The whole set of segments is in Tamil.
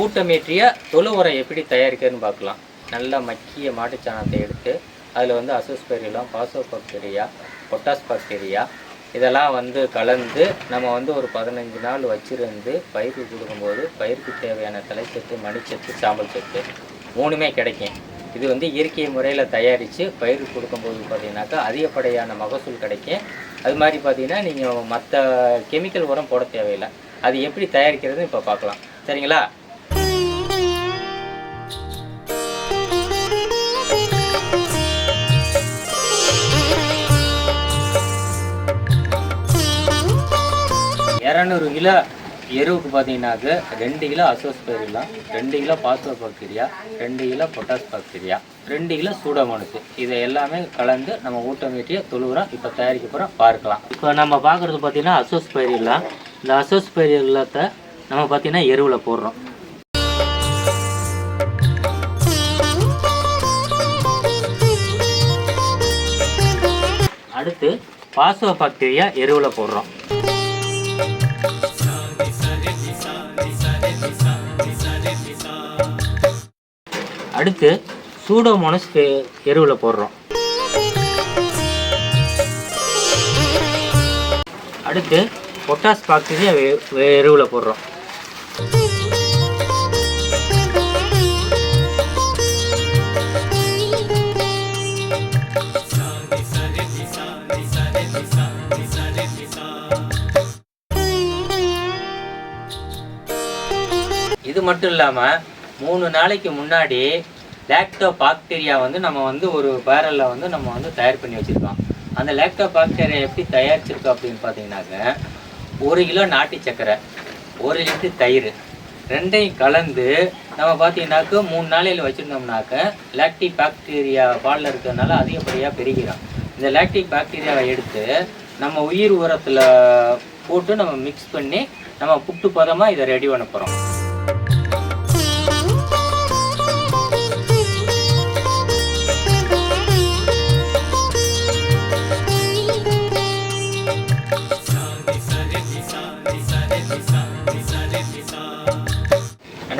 ஊட்டமேற்றிய தொழு உரம் எப்படி தயாரிக்கிறதுன்னு பார்க்கலாம். நல்லா மக்கிய மாட்டுச்சாணத்தை எடுத்து அதில் வந்து azospirillum phospho bacteria potash bacteria இதெல்லாம் வந்து கலந்து நம்ம வந்து ஒரு பதினஞ்சு நாள் வச்சிருந்து பயிருக்கு கொடுக்கும்போது பயிருக்கு தேவையான தலைச்சத்து மணிச்சத்து சாம்பல் சத்து மூணுமே கிடைக்கும். இது வந்து இயற்கை முறையில் தயாரித்து பயிருக்கு கொடுக்கும்போது பார்த்தீங்கன்னாக்கா அதிகப்படியான மகசூல் கிடைக்கும். அது மாதிரி பார்த்தீங்கன்னா நீங்கள் மற்ற கெமிக்கல் உரம் போட தேவையில்லை. அது எப்படி தயாரிக்கிறதுன்னு இப்போ பார்க்கலாம். சரிங்களா? இரநூறு கிலோ எருவுக்கு பார்த்தீங்கன்னாக்க ரெண்டு கிலோ அசோஸ்பெரிலாம் ரெண்டு கிலோ பாஸ்போ பாக்டீரியா ரெண்டு கிலோ பொட்டாஸ் பாக்டீரியா ரெண்டு கிலோ சூடோமோனஸ் இதை எல்லாமே கலந்து நம்ம ஊட்டமேட்டியை தொழுவுரம் இப்போ தயாரிக்க போகிறோம் பார்க்கலாம். இப்போ நம்ம பார்க்குறது பார்த்தீங்கன்னா அசோஸ்பெரிலாம் இந்த அசோஸ்பெரியலத்தை நம்ம பார்த்தீங்கன்னா எருவில் போடுறோம். அடுத்து பாசோ பாக்டீரியா எருவில் போடுறோம். அடுத்து சூடோமோனஸ் எருவில் போடுறோம். அடுத்து பொட்டாஸ் பாக்டீரியா எருவில் போடுறோம். இது மட்டும் இல்லாமல் மூணு நாளைக்கு முன்னாடி லேக்டோ பாக்டீரியா வந்து நம்ம வந்து ஒரு பேரலில் வந்து நம்ம வந்து தயார் பண்ணி வச்சுருக்கோம். அந்த லேக்டோ பாக்டீரியா எப்படி தயாரிச்சிருக்கோம் அப்படின்னு பார்த்தீங்கன்னாக்க ஒரு கிலோ நாட்டு சக்கரை ஒரு லிட்டர் தயிர் ரெண்டையும் கலந்து நம்ம பார்த்தீங்கன்னாக்க மூணு நாளையில் வச்சுருந்தோம்னாக்க லாக்டிக் பாக்டீரியா பாலில் இருக்கிறதுனால அதிகப்படியாக பெருகிறோம் இந்த லாக்டிக் பாக்டீரியாவை எடுத்து நம்ம உயிர் உரத்தில் போட்டு நம்ம மிக்ஸ் பண்ணி நம்ம புட்டு பதமாக இதை ரெடி பண்ண போகிறோம்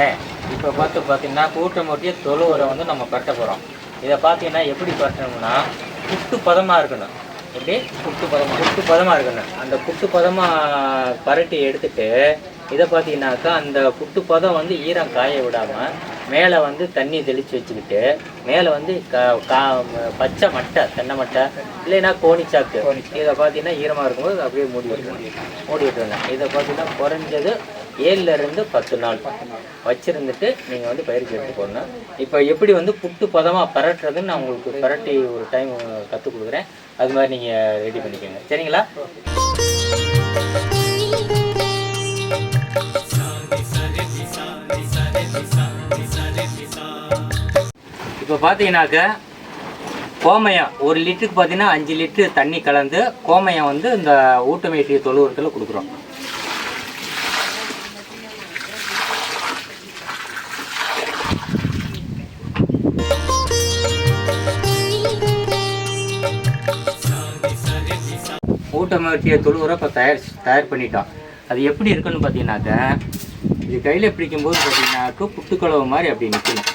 அண்ணே இப்போ பார்த்து பார்த்தீங்கன்னா கூட்டமூட்டிய தொழு உரம் வந்து நம்ம கட்ட போகிறோம் இதை பார்த்தீங்கன்னா எப்படி கட்டணும்னா புட்டு பதமாக இருக்கணும். எப்படி? புட்டு பதமாக புட்டு பதமாக இருக்கணும். அந்த புட்டு பதமாக பரட்டி எடுத்துட்டு இதை பார்த்தீங்கன்னாக்கா அந்த புட்டு பதம் வந்து ஈரம் காய விடாமல் மேலே வந்து தண்ணி தெளித்து வச்சுக்கிட்டு மேலே வந்து கா கா பச்சை மட்டை தென்னை மட்டை இல்லைன்னா கோணிச்சாக்கு. இதை பார்த்தீங்கன்னா ஈரமாக இருக்கும்போது அப்படியே மூடி விட்டுருங்க. மூடி விட்டுருங்க. இதை பார்த்தீங்கன்னா குறைஞ்சது ஏழுலேருந்து பத்து நாள் வச்சுருந்துட்டு நீங்கள் வந்து பயிருக்கு எடுத்து போடணும். இப்போ எப்படி வந்து புட்டு பதமாக பரட்டுறதுன்னு நான் உங்களுக்கு பரட்டி ஒரு டைம் கற்றுக் கொடுக்குறேன். அது மாதிரி நீங்கள் ரெடி பண்ணிக்கோங்க. சரிங்களா? இப்போ பார்த்தீங்கன்னாக்க கோமயம் ஒரு லிட்டருக்கு பார்த்தீங்கன்னா அஞ்சு லிட்டரு தண்ணி கலந்து கோமயம் வந்து இந்த ஊட்டமேற்றிய தொழுவத்தில் கொடுக்குறோம். ஊட்டமேற்றிய தொழுவுரை இப்போ தயார் தயார் பண்ணிட்டோம் அது எப்படி இருக்குன்னு பார்த்தீங்கன்னாக்க இது கையில் பிடிக்கும்போது பார்த்தீங்கன்னாக்க புட்டுக்கலவை மாதிரி அப்படி நிற்கணும்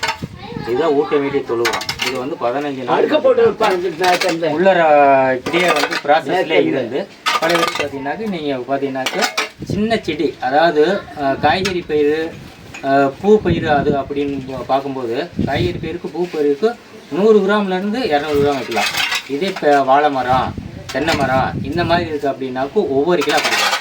இதுதான் ஊட்டமேற்றிய தொழுவுரம் இது வந்து பதினஞ்சு நாள் உள்ளர இப்படியே வந்து ப்ராசஸ்லேயே இருந்து பழைய பார்த்தீங்கன்னாக்க நீங்கள் பார்த்தீங்கன்னாக்க சின்ன செடி அதாவது காய்கறி பயிர் பூ பயிர் அது அப்படின்னு பார்க்கும்போது காய்கறி பயிருக்கு பூ பயிருக்கு நூறு கிராம்லேருந்து இரநூறு கிராம் வைக்கலாம். இதே இப்போ வாழை மரம் தென்னை மரம் இந்த மாதிரி இருக்குது அப்படின்னாக்கும் ஒவ்வொரு கிலோ பண்ணுவோம்